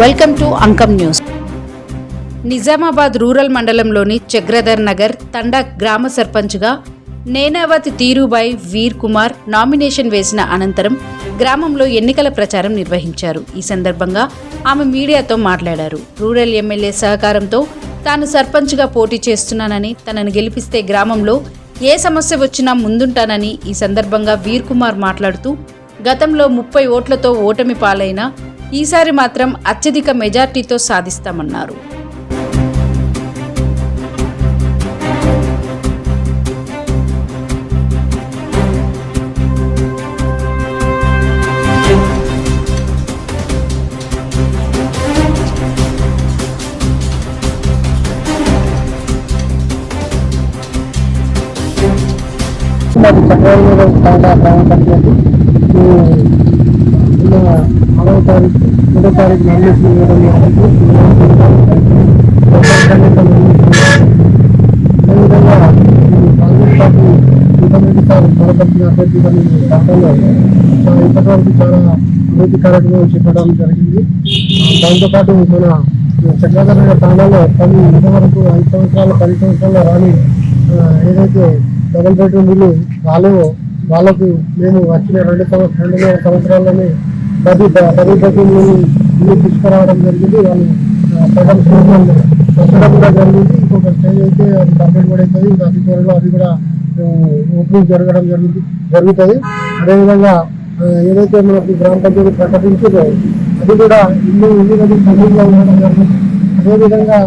Welcome to Ankam news. Nizamabad rural మండలంలోని చక్రధర్ నగర్ తండా గ్రామ సర్పంచ్గా నేనావతి తీరుబాయ్ వీర్ కుమార్ నామినేషన్ వేసిన అనంతరం గ్రామంలో ఎన్నికల ప్రచారం నిర్వహించారు. ఈ సందర్భంగా ఆమె మీడియాతో మాట్లాడారు. రూరల్ ఎమ్మెల్యే సహకారంతో తాను సర్పంచ్గా పోటీ చేస్తున్నానని తనను గెలిపిస్తే గ్రామంలో ఏ సమస్య వచ్చినా ముందుంటానని ఈ సందర్భంగా వీర్ కుమార్ మాట్లాడుతూ గతంలో ముప్పై ఓట్లతో ఓటమి పాలైన ఈసారి మాత్రం అత్యధిక మెజార్టీతో సాధిస్తామన్నారు. తారీఖు మూడో తారీఖు నామినేషన్ వేయడం అదేవిధంగా కాంగ్రెస్ పార్టీ ఇంటర్మీడియట్ సార్ బలపరిచిన అభ్యర్థిగా నేను రాష్ట్రంలో ఇప్పటివరకు చాలా అభివృద్ధి కార్యక్రమం చెప్పడం జరిగింది దాంతోపాటు మన చక్రధర స్థానంలో తాండాలో పది ఇంతవరకు ఐదు సంవత్సరాలు పది సంవత్సరాలు రాని ఏదైతే డబుల్ బెడ్రూమ్ ఇల్లు వాళ్ళు వాళ్ళకు మేము వచ్చిన రెండు సంవత్సరాలు రెండున్నర సంవత్సరాల్లోనే పది ప- పది ఇల్లు తీసుకురావడం జరిగింది. వాళ్ళు ఆ, పెట్టడం కూడా జరిగింది. ఇంకొక స్టేజ్ అయితే అది కంప్లీట్ కూడా అవుతుంది ఇంకా అతి త్వరలో అది కూడా ఓపెనింగ్ జరగడం జరుగుతుంది జరుగుతుంది. అదేవిధంగా ఏదైతే మనకు గ్రామ పంచాయతీ ప్రకటించిందో అది కూడా ఇల్లు ఇల్లు గది పెండింగ్లో ఉండడం జరిగింది. అదేవిధంగా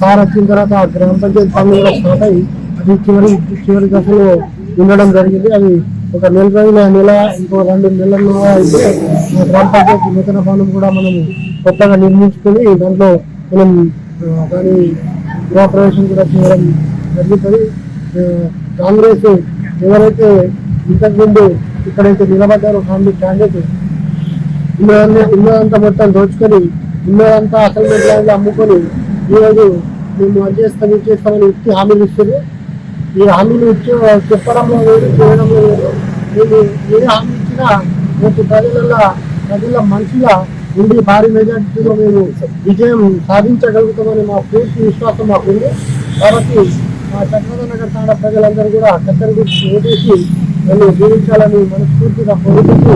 సార్ వచ్చిన తర్వాత గ్రామ పంచాయతీ పనులు కూడా స్టార్ట్ అయ్యి అది చివరి చివరి దశలో ఉండడం జరిగింది. అది ఒక నెల రోజుల నెల ఇంకో రెండు నెలల్లో అయితే గ్రామ పంచాయతీ నూతన భవనం కూడా మనం కొత్తగా నిర్మించుకొని దాంట్లో మనం దాని గృహప్రవేశం కూడా చేయడం జరుగుతుంది. కాంగ్రెస్ ఎవరైతే ఇంతకుముందు ఇక్కడైతే నిలబడ్డారో కాంగ్రెస్ క్యాండిడేట్ ఉన్నదాన్ని ఉన్నదంతా మొత్తం దోచుకొని ఉన్నదంతా అసలు అమ్ముకొని ఈరోజు మేము అది చేస్తాం ఇది చేస్తామని వ్యక్తి హామీలు ఇస్తుంది ఈ హామీలు ఇచ్చి చెప్పడంలో వేరు చేయడంలో వేరు మేము ఏ హామీ ఇచ్చినా రేపు ప్రజల ప్రజల మనిషిగా ఉండి భారీ మెజార్టీలో మేము విజయం సాధించగలుగుతామని మా పూర్తి విశ్వాసం మాకు ఉంది. కాబట్టి మా చక్రధర తాడ ప్రజలందరూ కూడా చక్కెర గురించి ఓటేసి నన్ను జీవించాలని మనస్ఫూర్తిగా కోరుకుంటూ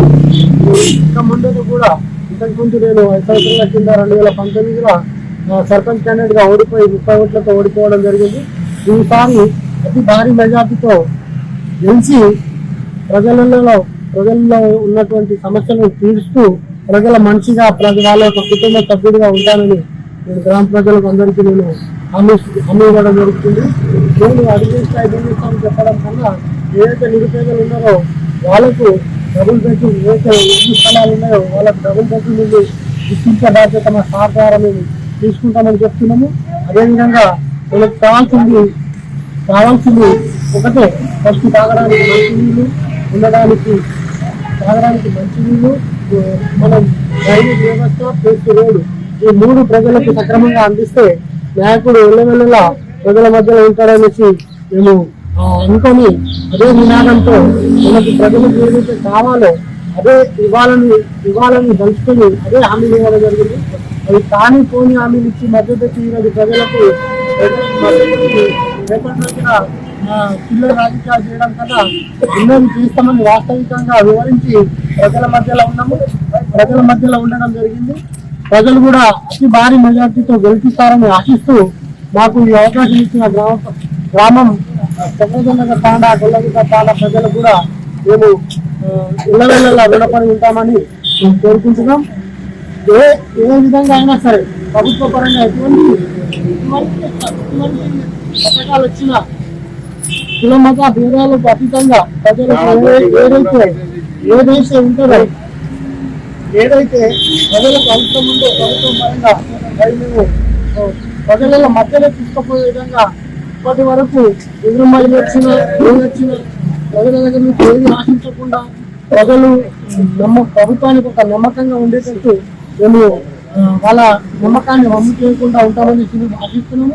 ఇంకా ముందు కూడా ఇంతకు ముందు నేను ఐదు కింద రెండు వేల పంతొమ్మిదిలో సర్పంచ్ క్యాండిడేట్గా ఓడిపోయి ముప్పై ఓట్లతో ఓడిపోవడం జరిగింది. ఈసారి అతి భారీ మెజార్టీతో గెలిచి ప్రజలలో ప్రజల్లో ఉన్నటువంటి సమస్యలను తీరుస్తూ ప్రజల మనిషిగా ప్రజల వాళ్ళ యొక్క కుటుంబ సభ్యుడిగా ఉంటానని నేను గ్రామ ప్రజలకు అందరికీ నేను హామీ హామీ ఇవ్వడం జరుగుతుంది. నేను అడిగేసి స్థాయి చెప్పడం కన్నా ఏదైతే నిరుపేదలు ఉన్నారో వాళ్ళకు డబుల్ బెడ్రూమ్ ఏదైతే ఎన్ని స్థలాలు ఉన్నాయో వాళ్ళకు డబుల్ బెడ్రూమ్ నుండి ఇప్పించే బాధ్యత మా సార్ తీసుకుంటామని చెప్తున్నాము. అదేవిధంగా వాళ్ళకి కావాల్సింది కావాల్సింది ఒకటే. ఫస్ట్ తాగడానికి మంచినీళ్ళు ఉండడానికి తాగడానికి మంచి నీళ్ళు. మనం రైలు వ్యవస్థ ప్లస్ రోడ్డు. ఈ మూడు ప్రజలకు సక్రమంగా అందిస్తే నాయకుడు వెళ్ళవెళ్ళలా ప్రజల మధ్యలో ఉంటాడనేసి మేము అనుకొని అదే నినాదంతో మనకు ప్రజలకు ఏదైతే కావాలో అదే ఇవ్వాలని ఇవ్వాలని దలుచుకొని అదే హామీలు ఇవ్వడం జరిగింది. అది కానీ పోని హామీలు ఇచ్చి మద్దతు ఇచ్చి ఈరోజు ప్రజలకు మద్దతు రేపటి రోజున పిల్లలు రాజకీయాలు చేయడం కన్నా ఉన్నది చేస్తామని వాస్తవికంగా వివరించి ప్రజల మధ్యలో ఉన్నాము. ప్రజల మధ్యలో ఉండడం జరిగింది. ప్రజలు కూడా అతి భారీ మెజార్టీతో గెలిపిస్తారని ఆశిస్తూ మాకు ఈ అవకాశం ఇచ్చిన గ్రామ గ్రామం చంద్రజనగర్ తాండా గొల్లగిద్ద తాండా ప్రజలు కూడా మేము ఇళ్ళవేళ్ళ రుణపడి ఉంటామని కోరుకుంటున్నాం. ఏ ఏ విధంగా అయినా సరే ప్రభుత్వ పరంగా ఎటువంటి పథకాలు వచ్చినా కుల మత భేదాలకు అతీతంగా ప్రజలకు ఏ- ఏదైతే ఏదైతే ఉంటుందో ఏదైతే ప్రజలకు అవసరం ఉందో ప్రభుత్వం పరంగా మేము ప్రజల మధ్యలో తీసుకుపోయే విధంగా ఇప్పటి వరకు ఎదురుమల్లి వచ్చిన ఏది వచ్చిన ప్రజల దగ్గర నుంచి ఏది ఆశించకుండా ప్రజలు నమ్మ ప్రభుత్వానికి ఒక నమ్మకంగా ఉండేటట్టు మేము వాళ్ళ నమ్మకాన్ని వమ్ము చేయకుండా ఉంటామని మేము ఆశిస్తున్నాము.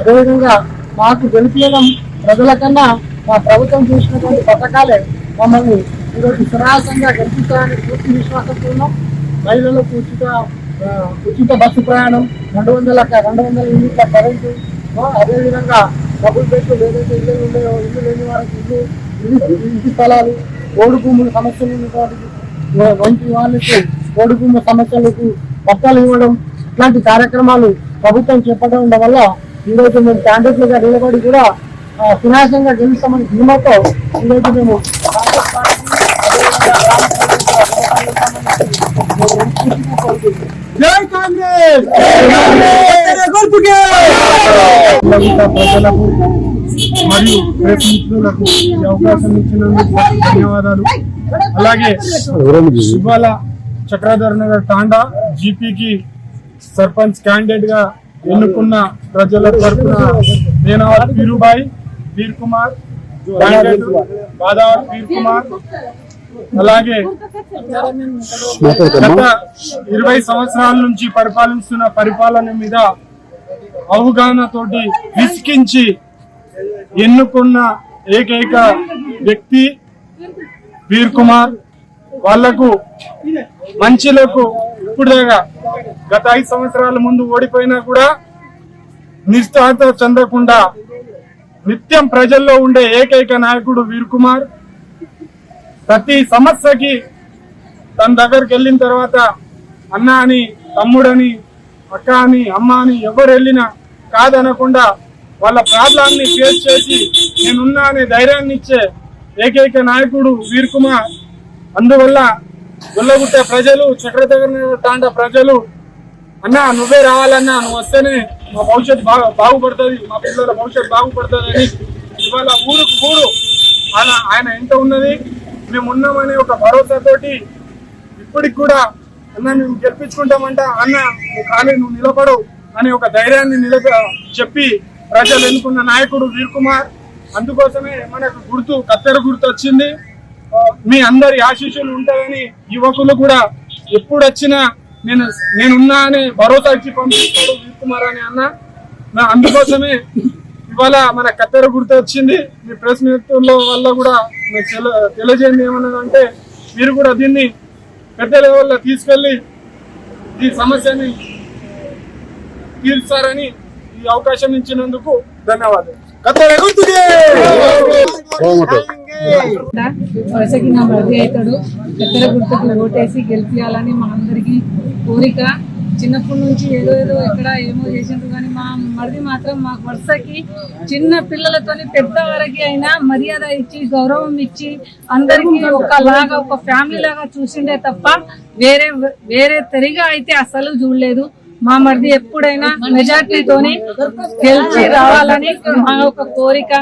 అదేవిధంగా మాకు గెలిపించడం ప్రజల కన్నా మా ప్రభుత్వం చూసినటువంటి పథకాలే మమ్మల్ని ఈరోజు సునాయాసంగా గెలిపిస్తారని పూర్తి విశ్వాసంతో ఉన్నాం. మహిళలకు ఉచిత ఉచిత బస్సు ప్రయాణం రెండు వందల రెండు వందల యూనిట్ల కరెంటు అదేవిధంగా డబుల్ బెడ్లు ఏదైతే ఇల్లు ఉన్నాయో ఇల్లు లేని వారికి ఇల్లు ఇంటి స్థలాలు ఓడు భూముల సమస్యలు ఉన్నటువంటి వంటి వాళ్ళకి కోడి భూముల సమస్యలకు పట్టాలు ఇవ్వడం ఇట్లాంటి కార్యక్రమాలు ప్రభుత్వం చేపట్టడం వల్ల ఈరోజు మేము క్యాండిడేట్లుగా నిలబడి కూడా ఆ, సునాయాసంగా గెలుస్తామని ధీమాతో ఈరోజు మేము కాంగ్రెస్! పార్టీ, జై కాంగ్రెస్! ప్రజలకు మరియు ప్రెస్ మిత్రులకు ఈ అవకాశం ఇచ్చినందుకు ధన్యవాదాలు. అలాగే ఇవాళ చక్రధర్ నగర్ తాండా జీపీకి సర్పంచ్ క్యాండిడేట్గా ఎన్నుకున్న ప్రజల తరఫున నేనవారి వీరుబాయి వీర్ కుమార్ క్యాండిడేట్ బాదావర్ వీర్ కుమార్ అలాగే గత ఇరవై సంవత్సరాల నుంచి పరిపాలిస్తున్న పరిపాలన మీద అవగాహనతోటి విసికించి ఎన్నుకున్న ఏకైక వ్యక్తి వీర్ కుమార్. వాళ్ళకు మంచిలకు ఇప్పుడు దాకా గత ఐదు సంవత్సరాల ముందు ఓడిపోయినా కూడా నిస్తాత చెందకుండా నిత్యం ప్రజల్లో ఉండే ఏకైక నాయకుడు వీర్ కుమార్. ప్రతి సమస్యకి తన దగ్గరికి వెళ్ళిన తర్వాత అన్న అని తమ్ముడని అక్క అని అమ్మ అని ఎవరు వెళ్ళినా కాదనకుండా వాళ్ళ ప్రాబ్లాన్ని ఫేస్ చేసి నేనున్నా అనే ధైర్యాన్ని ఇచ్చే ఏకైక నాయకుడు వీర్ కుమార్. అందువల్ల గుల్లగుట్ట ప్రజలు చక్రధర తాండ ప్రజలు అన్నా నువ్వే రావాలన్నా నువ్వు వస్తేనే మా భవిష్యత్తు బాగా బాగుపడుతుంది మా పిల్లల భవిష్యత్తు బాగుపడుతుంది అని ఇవాళ ఊరుకు ఊరు అలా ఆయన ఎంత ఉన్నది. మేము ఉన్నామనే ఒక భరోసాతోటి ఇప్పటికి కూడా అన్న మేము గెలిపించుకుంటామంట. అన్న నువ్వు ఖాళీ నువ్వు నిలబడు అనే ఒక ధైర్యాన్ని నిలబ చెప్పి ప్రజలు ఎన్నుకున్న నాయకుడు వీర్ కుమార్ అందుకోసమే మనకు గుర్తు కత్తెర గుర్తు వచ్చింది మీ అందరి ఆశీస్సులు ఉంటాయని యువకులు కూడా ఎప్పుడు వచ్చినా నేను నేనున్నా అని భరోసా ఇచ్చి పంపిస్తాడు కుమార్ అని అన్న. నా అందుకోసమే ఇవాళ మన కత్తెర గుర్తు వచ్చింది. మీ ప్రెస్ మిత్రుల వల్ల కూడా మీకు తెల- తెలియజేయండి ఏమన్నదంటే మీరు కూడా దీన్ని పెద్ద లెవెల్లో తీసుకెళ్ళి ఈ సమస్యని తీర్చారని ఈ అవకాశం ఇచ్చినందుకు ధన్యవాదాలు. వరుసకి నా మరిది అవుతాడు. పెద్దల గుర్తుకు ఓటేసి గెలిపించాలని మా అందరికి కోరిక. చిన్నప్పటి నుంచి ఏదో ఏదో ఎక్కడ ఏమో చేసిండ్రు కానీ మా మరిది మాత్రం మాకు వరుసకి చిన్న పిల్లలతోని పెద్ద వరకు అయినా మర్యాద ఇచ్చి గౌరవం ఇచ్చి అందరికీ ఒకలాగా ఒక ఫ్యామిలీ లాగా చూసిండే తప్ప వేరే వేరే తెరిగా అయితే అసలు చూడలేదు. మా మరిది ఎప్పుడైనా మెజార్టీతోని గెలిచి రావాలని మా ఒక కోరిక.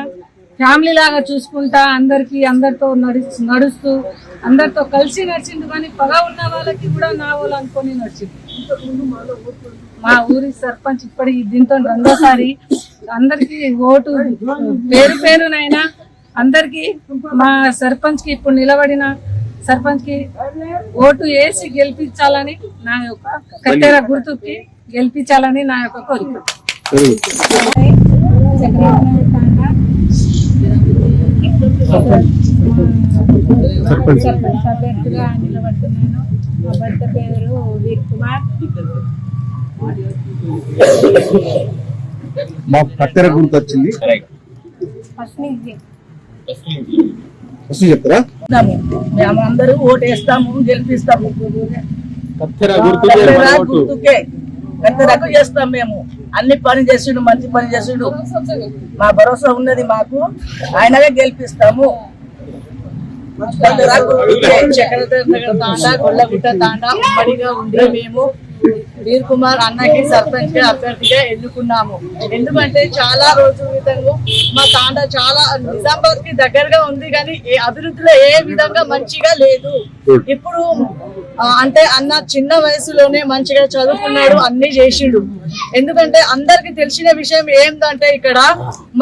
ఫ్యామిలీ లాగా చూసుకుంటా అందరికి అందరితో నడుస్తూ నడుస్తూ అందరితో కలిసి నడిచింది కానీ పగ ఉన్న వాళ్ళకి కూడా నా వాళ్ళు అనుకొని నడిచింది. మా ఊరి సర్పంచ్ ఇప్పటి దీంతో రెండోసారి అందరికి ఓటు పేరు పేరునైనా అందరికి మా సర్పంచ్కి ఇప్పుడు నిలబడిన సర్పంచ్కి ఓటు వేసి గెలిపించాలని నా యొక్క కత్తెర గుర్తుకి గెలిపించాలని నా యొక్క కోరిక. సర్పంచ్. అభ్యర్థిగా నిలబడుతున్నాను. పేరు వీర్ కుమార్. మా కత్తెర గుర్తు వచ్చింది. ఫస్ట్ చెప్తారా? మేము అందరూ ఓటు వేస్తాము గెలిపిస్తాము. గుర్తుకే కత్తెరకు చేస్తాం మేము. అన్ని పని చేసిండు మంచి పని చేసిండు. మా భరోసా ఉన్నది మాకు. ఆయనగా గెలిపిస్తాము. నగర్ తాండా గొల్లగుట్ట తాండా ఉమ్మడిగా ఉండి మేము. వీర్ కుమార్ అన్నకి సర్పంచ్గా అభ్యర్థిగా ఎన్నుకున్నాము. ఎందుకంటే చాలా రోజుల క్రితం మా తాండా చాలా నిజామాబాద్కి దగ్గరగా ఉంది కానీ ఏ అభివృద్ధిలో ఏ విధంగా మంచిగా లేదు. ఇప్పుడు అంటే అన్న చిన్న వయసులోనే మంచిగా చదువుకున్నాడు అన్ని చేసిండు. ఎందుకంటే అందరికి తెలిసిన విషయం ఏంటంటే ఇక్కడ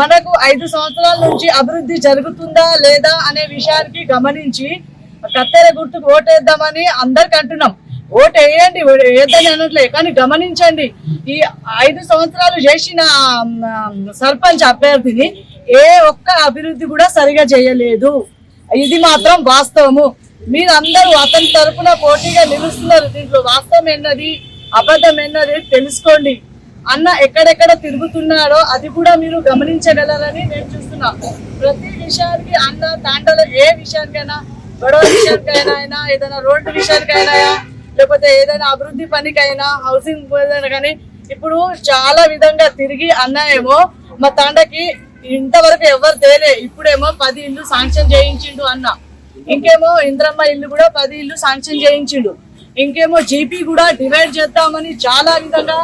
మనకు ఐదు సంవత్సరాల నుంచి అభివృద్ధి జరుగుతుందా లేదా అనే విషయానికి గమనించి కత్తెర గుర్తుకు ఓటేద్దామని అందరికి అంటున్నాం ఓటు వేయండి వేద్దని అనట్లే. కానీ గమనించండి ఈ ఐదు సంవత్సరాలు చేసిన సర్పంచ్ అభ్యర్థిని ఏ ఒక్క అభివృద్ధి కూడా సరిగా చేయలేదు. ఇది మాత్రం వాస్తవము. మీరందరూ అతని తరపున పోటీగా నిలుస్తున్నారు. దీంట్లో వాస్తవం ఎన్నది అబద్ధం ఎన్నది తెలుసుకోండి. అన్న ఎక్కడెక్కడ తిరుగుతున్నాడో అది కూడా మీరు గమనించగలరని నేను చూస్తున్నా. ప్రతి విషయానికి అన్న తాండలో ఏ విషయానికైనా గొడవ విషయానికైనా అయినా ఏదైనా రోడ్డు విషయానికైనా లేకపోతే ఏదైనా అభివృద్ధి పనికైనా హౌసింగ్ ఏదైనా కానీ ఇప్పుడు చాలా విధంగా తిరిగి అన్న ఏమో మా తండకి ఇంతవరకు ఎవరు తేలే. ఇప్పుడేమో పది ఇల్లు శాంక్షన్ చేయించిండు అన్న. ఇంకేమో ఇంద్రమ్మ ఇల్లు కూడా పది ఇల్లు శాంక్షన్ చేయించిండు. ఇంకేమో జీపీ కూడా డివైడ్ చేద్దామని చాలా విధంగా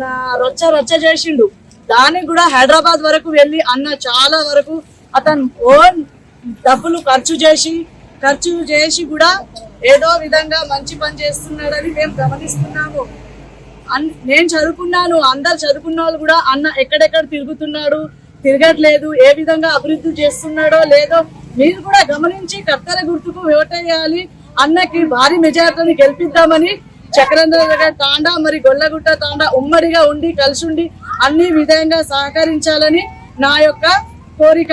నా రొచ్చ రొచ్చ చేసిండు. దానికి కూడా హైదరాబాద్ వరకు వెళ్ళి అన్న చాలా వరకు అతను ఓన్ డబ్బులు ఖర్చు చేసి ఖర్చు చేసి కూడా ఏదో విధంగా మంచి పని చేస్తున్నాడని మేము గమనిస్తున్నాము. అన్- నేను చదువుకున్నాను అందరు చదువుకున్న వాళ్ళు కూడా అన్న ఎక్కడెక్కడ తిరుగుతున్నాడు తిరగట్లేదు ఏ విధంగా అభివృద్ధి చేస్తున్నాడో లేదో మీరు కూడా గమనించి కర్తల గుర్తుకు ఓటేయాలి అన్నకి భారీ మెజార్టీని గెలిపిద్దామని చక్రేంద్ర తాండా మరి గొల్లగుట్ట తాండా ఉమ్మడిగా ఉండి కలిసి ఉండి అన్ని విధంగా సహకరించాలని నా యొక్క కోరిక.